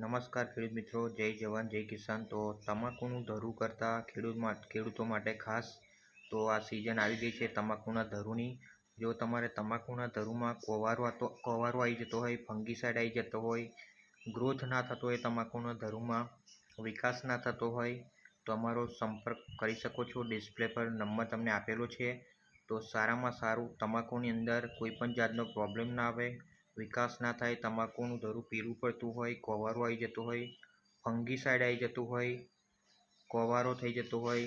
નમસ્કાર ખેડૂત મિત્રો, જય જવાન, જય કિસાન. તો તમાકુનું ધરું કરતા ખેડૂત ખેડૂતો માટે ખાસ તો આ સિઝન આવી ગઈ છે તમાકુના ધરુની. જો તમારે તમાકુના ધરુમાં કોવારો તો કોવારો આવી જતો હોય ફંગીસાઇડ આવી જતો હોય, ગ્રોથ ના થતો હોય તમાકુના ધરુમાં, વિકાસ ના થતો હોય, તો અમારો સંપર્ક કરી શકો છો. ડિસ્પ્લે પર નંબર તમને આપેલો છે. તો સારામાં સારું તમાકુની અંદર કોઈ પણ જાતનો પ્રોબ્લેમ ના આવે વિકાસ ના થાય, તમાકુનું ધરું પીરું પડતું હોય, કોવારો આવી જતો હોય ફંગીસાઇડ આવી જતું હોય, કોવારો થઈ જતો હોય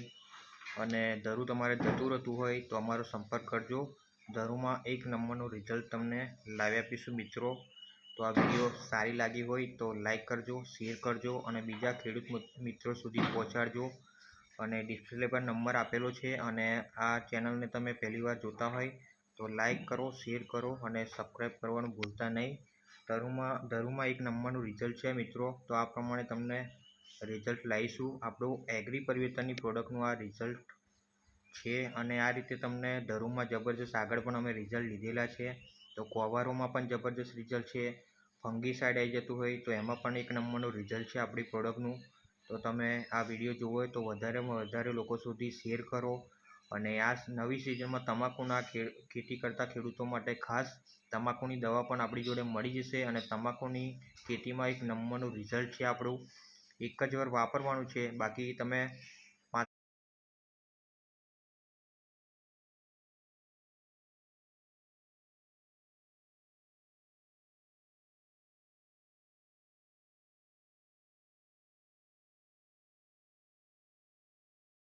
અને ધરું તમારે જતું રહેતું હોય તો અમારો સંપર્ક કરજો. ધરુમાં એક નંબરનું રિઝલ્ટ તમને લાવી આપીશું મિત્રો. તો આ વીડિયો સારી લાગી હોય તો લાઈક કરજો શેર કરજો અને બીજા ખેડૂત મિત્રો સુધી પહોંચાડજો. અને ડિસ્પ્લે પર નંબર આપેલો છે અને આ ચેનલને તમે પહેલીવાર જોતા હોય તો લાઈક કરો શેર કરો અને સબસ્ક્રાઈબ કરવાનું ભૂલતા નહીં. ધરુમાં ધરુમાં એક નંબરનું રિઝલ્ટ છે મિત્રો, તો આ પ્રમાણે તમને રિઝલ્ટ લાવીશું આપણું એગ્રી પરિવર્તનની પ્રોડક્ટનું આ રિઝલ્ટ છે અને આ રીતે તમને ધરુમાં જબરજસ્ત આગળ પણ અમે રિઝલ્ટ લીધેલા છે. તો કોવારોમાં પણ જબરજસ્ત રિઝલ્ટ છે. ફંગીસાઇડ આવી જતું હોય તો એમાં પણ એક નંબરનું રિઝલ્ટ છે આપણી પ્રોડક્ટનું તો તમે આ વીડિયો જોવો હોય તો વધારેમાં વધારે લોકો સુધી શેર કરો. અને આ નવી સિઝનમાં તમાકુના ખેતી કરતા ખેડૂતો માટે ખાસ તમાકુની દવા પણ આપણી જોડે મળી જશે અને તમાકુની ખેતીમાં એક નંબરનું રિઝલ્ટ છે આપણું. એક જ વાર વાપરવાનું છે. બાકી તમે